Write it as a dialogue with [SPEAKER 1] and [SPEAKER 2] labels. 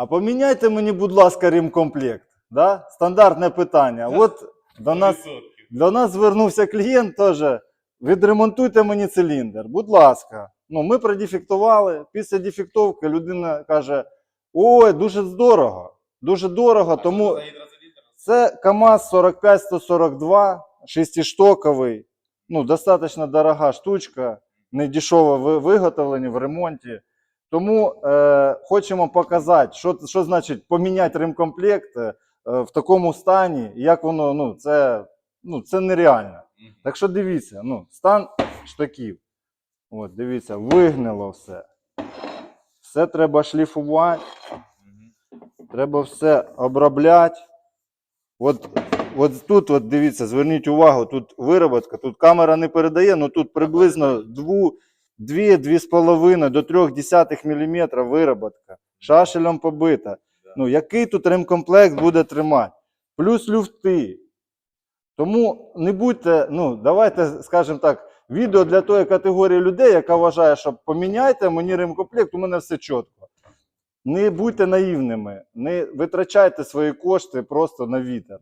[SPEAKER 1] А поміняйте мені, будь ласка, ремкомплект. Да? Стандартне питання. От до нас, до нас звернувся клієнт теж. Відремонтуйте мені циліндр, будь ласка. Ну, ми продефектували. Після дефектовки людина каже: ой, дуже дорого. Дуже дорого, тому це КАМАЗ 45-142, шестиштоковий. Ну, достатньо дорога штучка, не дешево ви- виготовлені в ремонті. Тому е, хочемо показати, що, що значить поміняти ремкомплект е, в такому стані, як воно, ну, це, ну, це нереально. Так що дивіться, ну, стан штаків. От, дивіться, вигнило все. Все треба шліфувати, треба все обробляти. От, от тут, от дивіться, зверніть увагу, тут вироботка, тут камера не передає, але тут приблизно 2-2,5 до 0,3 мм вироботка. Шашелем побита. Ну, який тут ремкомплект буде тримати? Плюс люфти. Тому не будьте, ну, давайте, скажімо так, відео для тої категорії людей, яка вважає, що поміняйте мені ремкомплект, у мене все чітко. Не будьте наївними, не витрачайте свої кошти просто на вітер.